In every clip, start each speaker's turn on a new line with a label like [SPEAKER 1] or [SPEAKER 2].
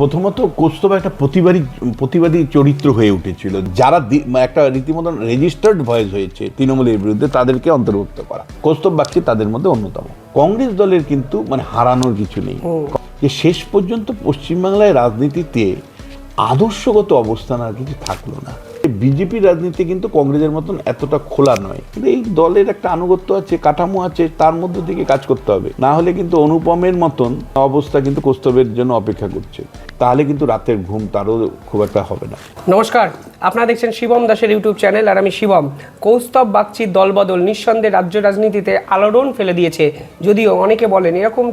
[SPEAKER 1] প্রথমত কৌস্তব একটা প্রতিবাদী প্রতিবাদী চরিত্র হয়ে উঠেছিল। যারা একটা রীতিমতন রেজিস্টার্ড ভয়েস হয়েছে তৃণমূলের বিরুদ্ধে তাদেরকে অন্তর্ভুক্ত করা। কৌস্তব বাগচি তাদের মধ্যে অন্যতম। কংগ্রেস দলের কিন্তু মানে হারানোর কিছু নেই। যে শেষ পর্যন্ত পশ্চিমবাংলায় রাজনীতিতে আদর্শগত অবস্থান আর কিছু থাকল না। বিজেপির রাজনীতি কিন্তু কংগ্রেসের মতন এতটা খোলা নয়। কিন্তু এই দলের একটা আনুগত্য আছে, কাঠামো আছে, তার মধ্য থেকে কাজ করতে হবে। না হলে কিন্তু অনুপমের মতন অবস্থা কিন্তু কৌস্তবের জন্য অপেক্ষা করছে। তাহলে কিন্তু রাতের ঘুম তারও খুব একটা হবে না।
[SPEAKER 2] নমস্কার, আপনারা দেখছেন শিবম দাসের ইউটিউব চ্যানেল, আর আমি শিবম। কৌস্তব বাগচির দলবদল নিঃসন্দেহে রাজ্য রাজনীতিতে আলোড়ন ফেলে দিয়েছে। যদিও অনেকে বলেন এরকম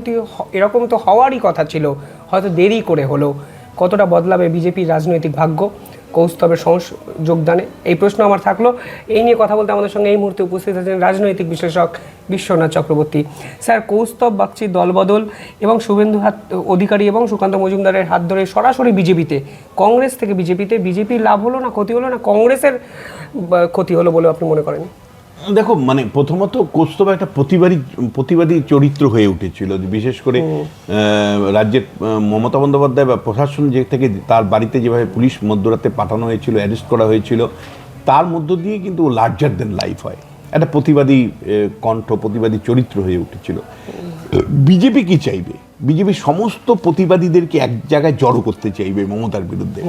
[SPEAKER 2] এরকম তো হওয়ারই কথা ছিল। হয়তো দেরি করে হলো। কতটা বদলাবে বিজেপির রাজনৈতিক ভাগ্য, কৌস্তবের যোগদানে? এই প্রশ্ন আমার থাকল। এই নিয়ে কথা বলতে আমাদের সঙ্গে এই মুহূর্তে উপস্থিত আছেন রাজনৈতিক বিশ্লেষক বিশ্বনাথ চক্রবর্তী। স্যার, কৌস্তব বাগচির দলবদল এবং শুভেন্দু হাত, অধিকারী এবং সুকান্ত মজুমদারের হাত ধরে সরাসরি বিজেপিতে, কংগ্রেস থেকে বিজেপিতে, বিজেপির লাভ হলো না, ক্ষতি হলো না, কংগ্রেসের ক্ষতি হলো বলে আপনি মনে করেন?
[SPEAKER 1] দেখো মানে প্রথমত কৌস্তব একটা প্রতিবাদী প্রতিবাদী চরিত্র হয়ে উঠেছিল। বিশেষ করে রাজ্যের মমতা বন্দ্যোপাধ্যায় বা প্রশাসন যে থেকে তার বাড়িতে যেভাবে পুলিশ মধ্যরাতে পাঠানো হয়েছিল অ্যারেস্ট করা হয়েছিল তার মধ্য দিয়ে কিন্তু লার্জার দেন লাইফ হয়। একটা প্রতিবাদী কণ্ঠ প্রতিবাদী চরিত্র হয়ে উঠেছিল। বিজেপি কি চাইবে? বিজেপি সমস্ত প্রতিবাদীদেরকে এক জায়গায় জড়ো করতে চাইবে মমতার বিরুদ্ধে।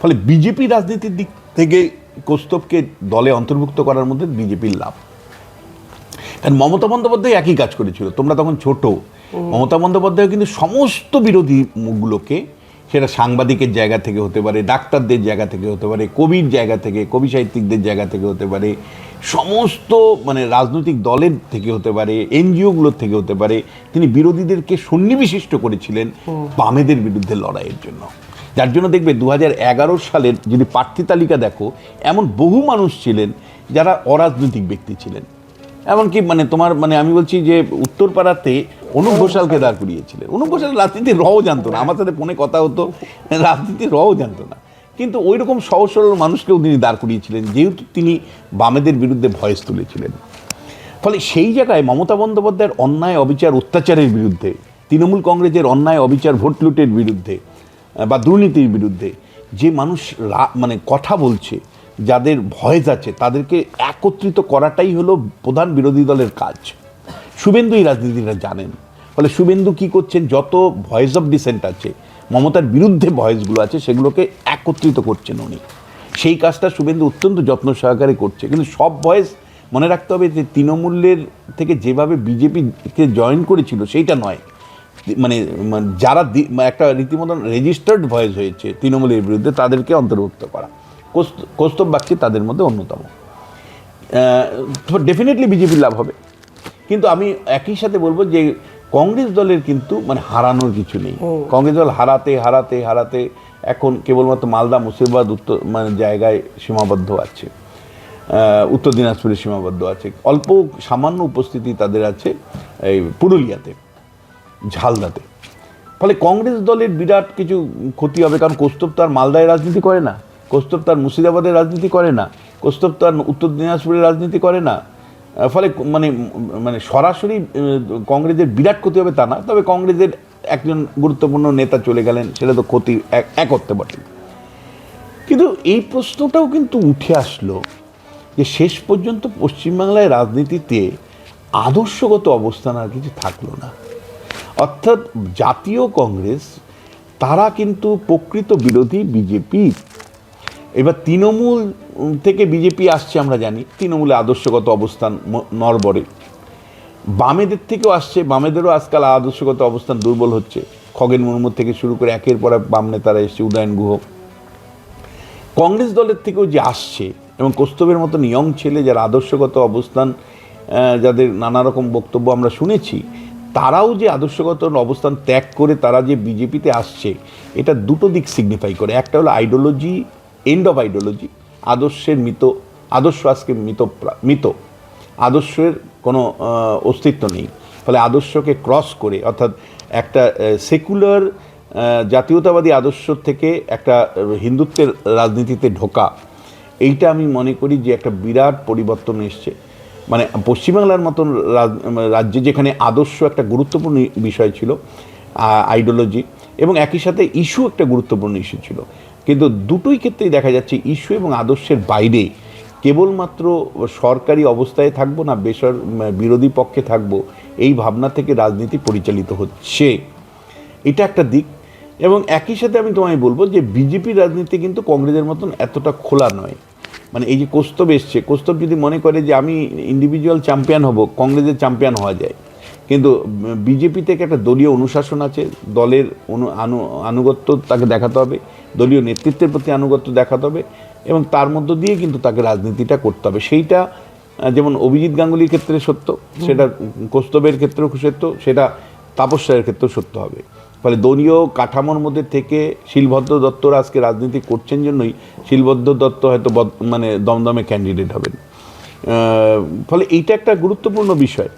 [SPEAKER 1] ফলে বিজেপি রাজনীতির দিক থেকে কৌস্তবকে দলে অন্তর্ভুক্ত করার মধ্যে বিজেপির লাভ। কারণ মমতা বন্দ্যোপাধ্যায় একই কাজ করেছিল। তোমরা তখন ছোট। মমতা বন্দ্যোপাধ্যায় কিন্তু সমস্ত বিরোধী মুখগুলোকে সেটা সাংবাদিকের জায়গা থেকে হতে পারে ডাক্তারদের জায়গা থেকে হতে পারে কবির জায়গা থেকে কবি সাহিত্যিকদের জায়গা থেকে হতে পারে সমস্ত মানে রাজনৈতিক দলের থেকে হতে পারে এনজিওগুলোর থেকে হতে পারে তিনি বিরোধীদেরকে সন্নিবিশিষ্ট করেছিলেন বামেদের বিরুদ্ধে লড়াইয়ের জন্য। যার জন্য দেখবে দু হাজার এগারো সালের যদি প্রার্থী তালিকা দেখো, এমন বহু মানুষ ছিলেন যারা অরাজনৈতিক ব্যক্তি ছিলেন। এমনকি মানে তোমার মানে আমি বলছি যে উত্তরপাড়াতে অনুপ ঘোষালকে দাঁড় করিয়েছিলেন। অনুপ ঘোষাল রাজনীতির রও জানতো না, আমার সাথে ফোনে কথা হতো, রাজনীতির রও জানতো না। কিন্তু ওই রকম সহজ সরল মানুষকেও তিনি দাঁড় করিয়েছিলেন, যেহেতু তিনি বামেদের বিরুদ্ধে ভয়েস তুলেছিলেন। ফলে সেই জায়গায় মমতা বন্দ্যোপাধ্যায়ের অন্যায়, অবিচার, অত্যাচারের বিরুদ্ধে, তৃণমূল কংগ্রেসের অন্যায়, অবিচার, ভোট লুটের বিরুদ্ধে বা দুর্নীতির বিরুদ্ধে যে মানুষ মানে কথা বলছে, যাদের ভয়েস আছে তাদেরকে একত্রিত করাটাই হলো প্রধান বিরোধী দলের কাজ। শুভেন্দু এই রাজনীতিটা জানেন। ফলে শুভেন্দু কী করছেন? যত ভয়েস অফ ডিসেন্ট আছে, মমতার বিরুদ্ধে ভয়েসগুলো আছে, সেগুলোকে একত্রিত করছেন উনি। সেই কাজটা শুভেন্দু অত্যন্ত যত্ন সহকারে করছে। কিন্তু সব ভয়েস মনে রাখতে হবে যে তৃণমূলের থেকে যেভাবে বিজেপিকে জয়েন করেছিল, সেইটা নয়। মানে মানে যারা মানে একটা রীতিমতন রেজিস্টার্ড ভয়েস হয়েছে তৃণমূলের বিরুদ্ধে তাদেরকে অন্তর্ভুক্ত করা। কৌস্ত- কৌস্তব বাগচি তাদের মধ্যে অন্যতম। ডেফিনেটলি বিজেপির লাভ হবে। কিন্তু আমি একই সাথে বলব যে কংগ্রেস দলের কিন্তু মানে হারানোর কিছু নেই। কংগ্রেস দল হারাতে হারাতে হারাতে এখন কেবলমাত্র মালদা মুর্শিদাবাদ উত্তর মানে জায়গায় সীমাবদ্ধ আছে। উত্তর দিনাজপুরে সীমাবদ্ধ আছে। অল্প সামান্য উপস্থিতি তাদের আছে এই পুরুলিয়াতে। ঝালদাতে ফলে কংগ্রেস দলের বিরাট কিছু ক্ষতি হবে, কারণ কৌস্তব তার মালদায় রাজনীতি করে না, কৌস্তব তার মুর্শিদাবাদের রাজনীতি করে না, কৌস্তব তার উত্তর দিনাজপুরের রাজনীতি করে না। ফলে মানে মানে সরাসরি কংগ্রেসের বিরাট ক্ষতি হবে তা না, তবে কংগ্রেসের একজন গুরুত্বপূর্ণ নেতা চলে গেলেন, সেটা তো ক্ষতি এক- করতে বটে। কিন্তু এই প্রশ্নটাও কিন্তু উঠে আসলো যে শেষ পর্যন্ত পশ্চিমবাংলায় রাজনীতিতে আদর্শগত অবস্থান আর কিছু থাকল না। অর্থাৎ জাতীয় কংগ্রেস, তারা কিন্তু প্রকৃত বিরোধী বিজেপি। এবার তৃণমূল থেকে বিজেপি আসছে আমরা জানি, তৃণমূলে আদর্শগত অবস্থান নরবরে বামেদের থেকেও আসছে, বামেদেরও আজকাল আদর্শগত অবস্থান দুর্বল হচ্ছে। খগেন মুর্মু থেকে শুরু করে একের পর এক বাম নেতারা এসছে, উদয়ন গুহ। কংগ্রেস দলের থেকেও যে আসছে এবং কৌস্তবের মতন ইয়ং ছেলে যারা আদর্শগত অবস্থান যাদের নানা রকম বক্তব্য আমরা শুনেছি তারাও যে আদর্শগত অবস্থান ত্যাগ করে তারা যে বিজেপিতে আসছে, এটা দুটো দিক সিগনিফাই করে। একটা হলো আইডিওলজি এন্ড অফ আইডিওলজি আদর্শের মৃত, আদর্শ আজকে মৃত মৃত। আদর্শের কোনো অস্তিত্ব নেই। ফলে আদর্শকে ক্রস করে, অর্থাৎ একটা সেকুলার জাতীয়তাবাদী আদর্শ থেকে একটা হিন্দুত্বের রাজনীতিতে ঢোকা, এইটা আমি মনে করি যে একটা বিরাট পরিবর্তন এসছে। মানে পশ্চিমবাংলার মতন রাজ- রাজ্যে যেখানে আদর্শ একটা গুরুত্বপূর্ণ বিষয় ছিল আইডিওলজি এবং একই সাথে ইস্যু একটা গুরুত্বপূর্ণ ইস্যু ছিল। কিন্তু দুটোই ক্ষেত্রেই দেখা যাচ্ছে ইস্যু এবং আদর্শের বাইরে। কেবলমাত্র সরকারি অবস্থায় থাকব না, বেসর, বিরোধী পক্ষে থাকব, এই ভাবনা থেকে রাজনীতি পরিচালিত হচ্ছে। এটা একটা দিক এবং একই সাথে আমি তোমায় বলব যে বিজেপি রাজনীতি কিন্তু কংগ্রেসের মতন এতটা খোলা নয়। মানে এই যে কৌস্তব এসছে, কৌস্তব যদি মনে করে যে আমি ইন্ডিভিজুয়াল চ্যাম্পিয়ন হব, কংগ্রেসের চ্যাম্পিয়ন হওয়া যায়, কিন্তু বিজেপি থেকে একটা দলীয় অনুশাসন আছে, দলের অনু, আনু, আনুগত্য তাকে দেখাতে হবে, দলীয় নেতৃত্বের প্রতি আনুগত্য দেখাতে হবে, এবং তার মধ্য দিয়ে কিন্তু তাকে রাজনীতিটা করতে হবে। সেইটা যেমন অভিজিৎ গাঙ্গুলির ক্ষেত্রে সত্য, সেটা কৌস্তবের ক্ষেত্রেও সত্য, সেটা তাপস ক্ষেত্রেও সত্য হবে। ফলে দলীয় কাঠামোর মধ্যে থেকে শিলভদ্র দত্তরা আজকে রাজনীতি করছেন জন্যই শিলভদ্র দত্ত হয়তো মানে দমদমে ক্যান্ডিডেট হবেন। ফলে এইটা একটা গুরুত্বপূর্ণ বিষয়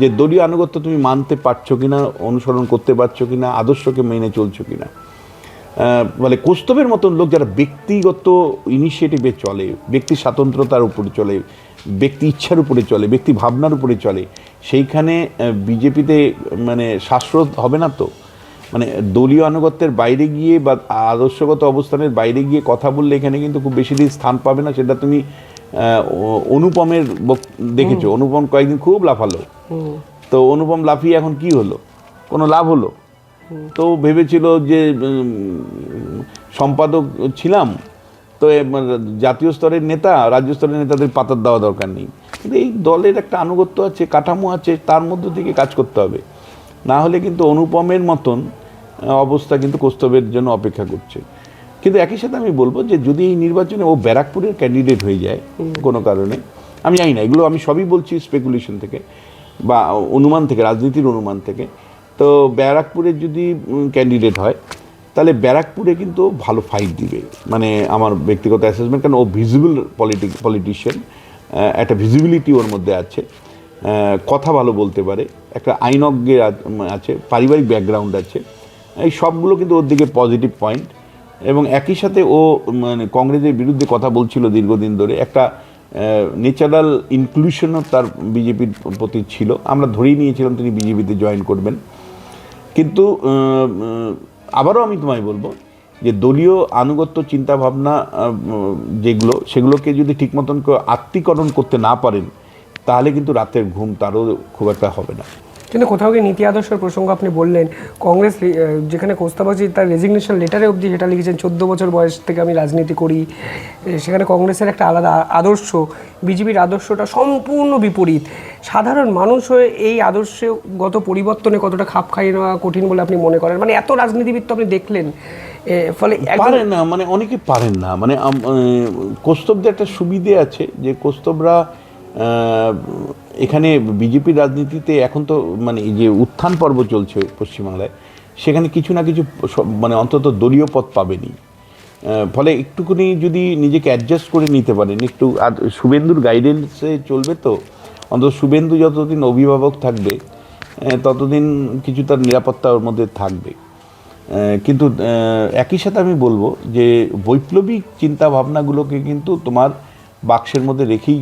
[SPEAKER 1] যে দলীয় আনুগত্য তুমি মানতে পারছ কিনা, অনুসরণ করতে পারছ কিনা, আদর্শকে মেনে চলছো কিনা। মানে কৌস্তবের মতন লোক যারা ব্যক্তিগত ইনিশিয়েটিভে চলে, ব্যক্তি স্বাতন্ত্রতার উপরে চলে, ব্যক্তি ইচ্ছার উপরে চলে, ব্যক্তি ভাবনার উপরে চলে, সেইখানে বিজেপিতে মানে শ্বাসরোধ হবে না তো? মানে দলীয় আনুগত্যের বাইরে গিয়ে বা আদর্শগত অবস্থানের বাইরে গিয়ে কথা বললে এখানে কিন্তু খুব বেশি দিন স্থান পাবে না সেটা তুমি অনুপমের দেখেছ? অনুপম কয়েকদিন খুব লাফালো। তো অনুপম লাফিয়ে এখন কি হলো? কোনো লাভ হলো? তো ভেবেছিল যে সম্পাদক ছিলাম তো মানে, জাতীয় স্তরের নেতা রাজ্য স্তরের নেতাদের পাতার দেওয়া দরকার নেই। কিন্তু এই দলের একটা আনুগত্য আছে কাঠামো আছে তার মধ্য থেকে কাজ করতে হবে। না হলে কিন্তু অনুপমের মতন অবস্থা কিন্তু কৌস্তবের জন্য অপেক্ষা করছে। কিন্তু একই সাথে আমি বলব যে যদি এই নির্বাচনে ও ব্যারাকপুরের ক্যান্ডিডেট হয়ে যায় কোনো কারণে আমি জানি না এগুলো আমি সবই বলছি স্পেকুলেশন থেকে বা অনুমান থেকে রাজনীতির অনুমান থেকে। তো ব্যারাকপুরের যদি ক্যান্ডিডেট হয় তাহলে ব্যারাকপুরে কিন্তু ভালো ফাইট দিবে। মানে আমার ব্যক্তিগত অ্যাসেসমেন্ট কারণ ও ভিজিবল পলিটিক পলিটিশিয়ান একটা ভিজিবিলিটি ওর মধ্যে আছে। কথা ভালো বলতে পারে একটা আইনজ্ঞের আছে পারিবারিক ব্যাকগ্রাউন্ড আছে। এই সবগুলো কিন্তু ওর দিকে পজিটিভ পয়েন্ট এবং একই সাথে ও মানে কংগ্রেসের বিরুদ্ধে কথা বলছিল দীর্ঘদিন ধরে। একটা ন্যাচারাল ইনক্লুশনও তার বিজেপির প্রতি ছিল। আমরা ধরেই নিয়েছিলাম তিনি বিজেপিতে জয়েন করবেন। কিন্তু আবারও আমি তোমায় বলব যে দলীয় আনুগত্য চিন্তাভাবনা যেগুলো, সেগুলোকে যদি ঠিক মতন করে আত্মীকরণ করতে না পারেন, তাহলে কিন্তু রাতের ঘুম তারও খুব একটা হবে না।
[SPEAKER 2] কিন্তু কোথাও গিয়ে নীতি আদর্শের প্রসঙ্গ আপনি বললেন, কংগ্রেস যেখানে কোস্তাবাজি তার রেজিগনেশন লেটারে অবধি যেটা লিখেছেন, চোদ্দ বছর বয়স থেকে আমি রাজনীতি করি। সেখানে কংগ্রেসের একটা আলাদা আদর্শ, বিজেপির আদর্শটা সম্পূর্ণ বিপরীত। সাধারণ মানুষ হয়ে এই আদর্শগত পরিবর্তনে কতটা খাপ খাইয়ে নেওয়া কঠিন বলে আপনি মনে করেন? মানে এত রাজনীতিবিদ তো আপনি দেখলেন ফলে
[SPEAKER 1] পারেন না মানে অনেকে পারেন না। মানে কৌস্তবদের একটা সুবিধে আছে যে কৌস্তবরা এখানে বিজেপির রাজনীতিতে এখন তো মানে যে উত্থান পর্ব চলছে পশ্চিমবাংলায়, সেখানে কিছু না কিছু মানে অন্তত দলীয় পদ পাবেনি ফলে একটুখানি যদি নিজেকে অ্যাডজাস্ট করে নিতে পারেন, একটু আর শুভেন্দুর গাইডেন্সে চলবে তো? অন্তত শুভেন্দু যতদিন অভিভাবক থাকবে ততদিন কিছু তার নিরাপত্তা ওর মধ্যে থাকবে। কিন্তু একই সাথে আমি বলব যে বৈপ্লবিক চিন্তা ভাবনাগুলোকে কিন্তু তোমার বাক্সের মধ্যে রেখেই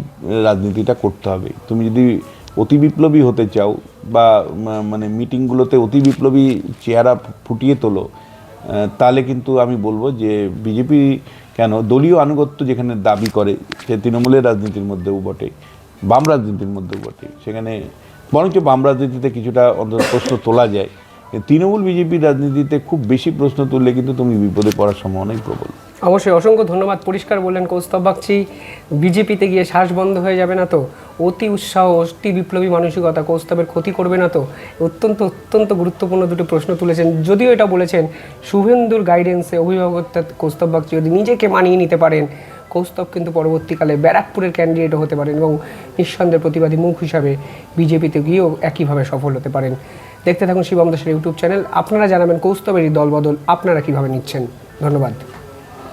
[SPEAKER 1] রাজনীতিটা করতে হবে। তুমি যদি অতি বিপ্লবী হতে চাও বা মানে মিটিংগুলোতে অতি বিপ্লবী চেহারা ফুটিয়ে তোলো তাহলে কিন্তু আমি বলব যে বিজেপি কেন, দলীয় আনুগত্য যেখানে দাবি করে, সে তৃণমূলের রাজনীতির মধ্যেও বটে, বাম রাজনীতির মধ্যেও বটে। সেখানে বরঞ্চ বাম রাজনীতিতে কিছুটা অন্তত প্রশ্ন তোলা যায়। তৃণমূল বিজেপির রাজনীতিতে খুব বেশি প্রশ্ন তুললে কিন্তু তুমি বিপদে পড়ার সম্ভাবনাই প্রবল।
[SPEAKER 2] অবশ্যই অসংখ্য ধন্যবাদ। পরিষ্কার বললেন কৌস্তব বাগচি। বিজেপিতে গিয়ে শ্বাস বন্ধ হয়ে যাবে না তো? অতি উৎসাহ, অতি বিপ্লবী মানসিকতা কৌস্তবের ক্ষতি করবে না তো? অত্যন্ত অত্যন্ত গুরুত্বপূর্ণ দুটো প্রশ্ন তুলেছেন। যদিও এটা বলেছেন, শুভেন্দুর গাইডেন্সে অভিভাবকতা কৌস্তব বাগচি যদি নিজেকে মানিয়ে নিতে পারেন, কৌস্তব কিন্তু পরবর্তীকালে ব্যারাকপুরের ক্যান্ডিডেটও হতে পারেন এবং নিঃসন্দেহে প্রতিবাদী মুখ হিসাবে বিজেপিতে গিয়েও একইভাবে সফল হতে পারেন। দেখতে থাকুন শিবম দাসের ইউটিউব চ্যানেল। আপনারা জানাবেন কৌস্তবের এই দলবদল। আপনারা কীভাবে নিচ্ছেন? ধন্যবাদ।